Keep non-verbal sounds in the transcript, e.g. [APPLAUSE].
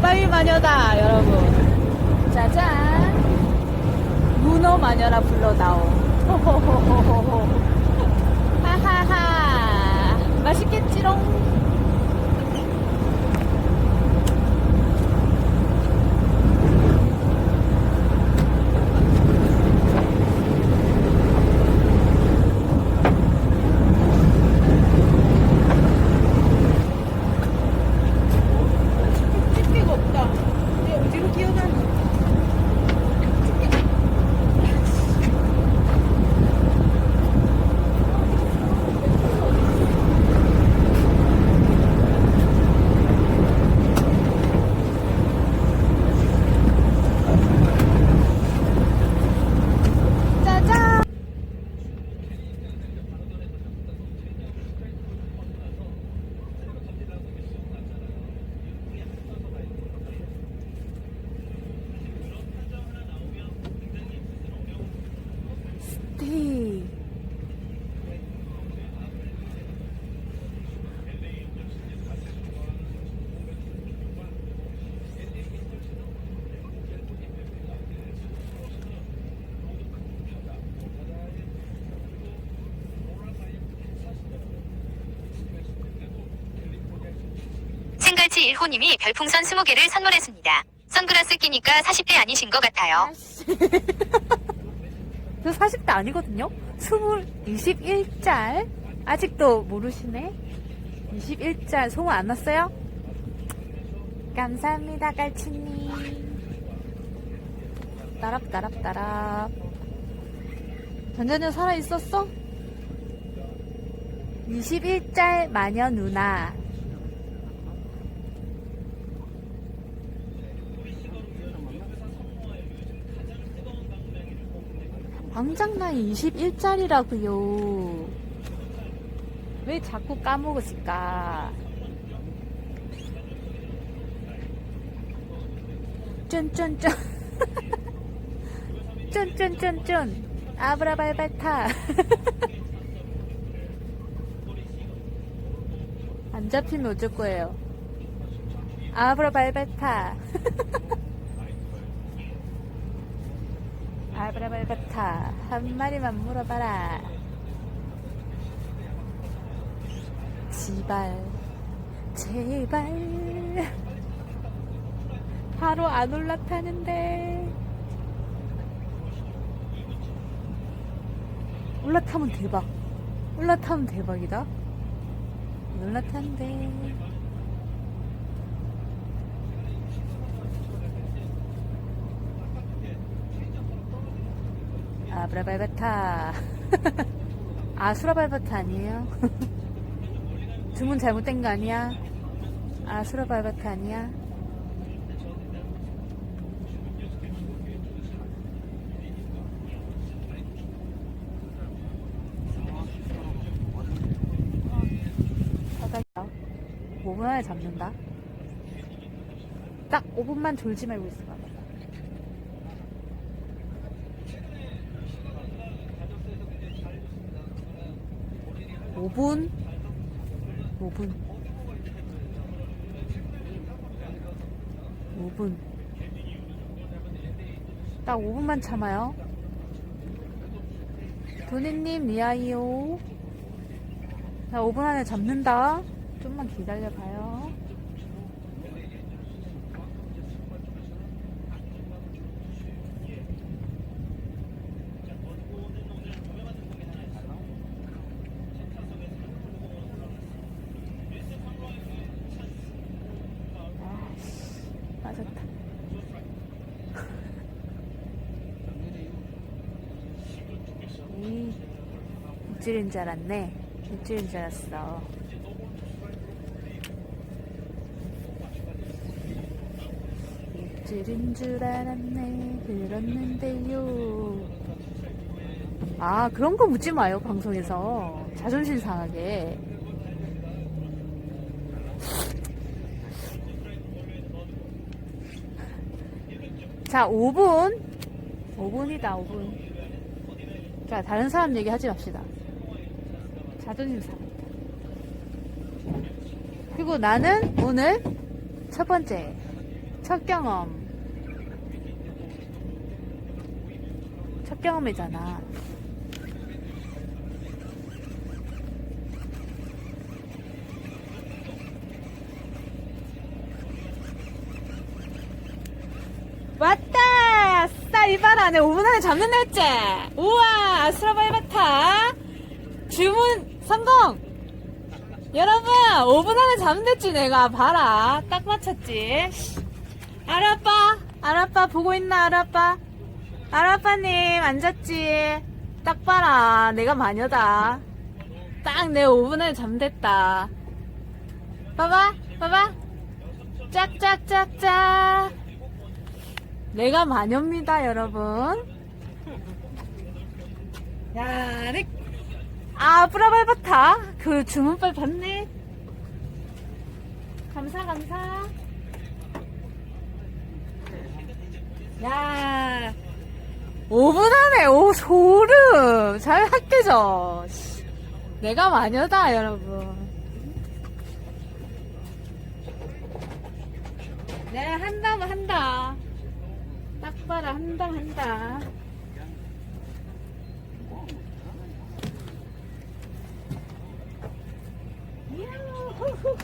갯바위 마녀다, 여러분. 짜잔. 문어 마녀라 불러다오. 호호호호호호. [LAUGHS] 하하하. 맛있겠지롱. 집게가 없다. 근데 어디로 기어가는 짜잔! 스테이. 생갈치 1호님이 별풍선 20개를 선물했습니다. 선글라스 끼니까 40대 아니신 것 같아요. 저 40대 아니거든요? 20, 21짤? 아직도 모르시네? 21짤 소문 안 났어요? 감사합니다, 깔치님. 따랍, 따랍, 따랍. 전전현 살아있었어? 21짤 마녀 누나. 광장나이 21짜리라고요. 왜 자꾸 까먹으실까? 쫀쫀쫀. 쫀쫀쫀쫀. [LAUGHS] 아브라발바타. [LAUGHS] 안 잡히면 어쩔 거예요. 아브라발바타. [LAUGHS] 아 브라발바타 한 마리만 물어봐라. 지발 제발. 바로 안 올라타는데. 올라타면 대박. 올라타면 대박이다. 안 올라타는데 아브라발바타 [LAUGHS] 아 수라발바타 아니에요? [LAUGHS] 주문 잘못된 거 아니야? 아 수라발바타 아니야? 바닥이야 5분 안에 잡는다 딱 5분만 졸지 말고 있어 봐 5분 5분 5분 딱 5분만 참아요. 도니님 리아이오. 자 5분 안에 잡는다. 좀만 기다려봐요 아씨 빠졌다 이 입질인 줄 알았네. 입질인 줄 알았어. 입질인 줄 알았네. 그렇는데요. 아 그런 거 묻지 마요 방송에서. 자존심 상하게. 자 5분. 5분이다 5분. 자 다른 사람 얘기 하지 맙시다 자존심. 상한다 그리고 나는 오늘 첫 번째 첫 경험. 첫 경험이잖아. 왔다! 싸 이봐라 내 5분 안에 잡는 날째 우와 아스라바이바타! 주문 성공! 여러분 5분 안에 잡는 날지 내가. 봐라. 딱 맞췄지. 아라빠 아라빠 보고 있나 아라빠? 아라빠님 앉았지? 딱 봐라. 내가 마녀다. 딱 내 5분 안에 잠됐다. 봐봐 봐봐. 짝짝짝짝. 내가 마녀입니다, 여러분. 야, 네. 아, 브라발바타. 그 주문빨 봤네. 감사, 감사. 야, 5분 안에, 오, 소름. 잘 학교죠. 씨, 내가 마녀다, 여러분. 내가 한다면 한다. 딱 봐라 한다 한다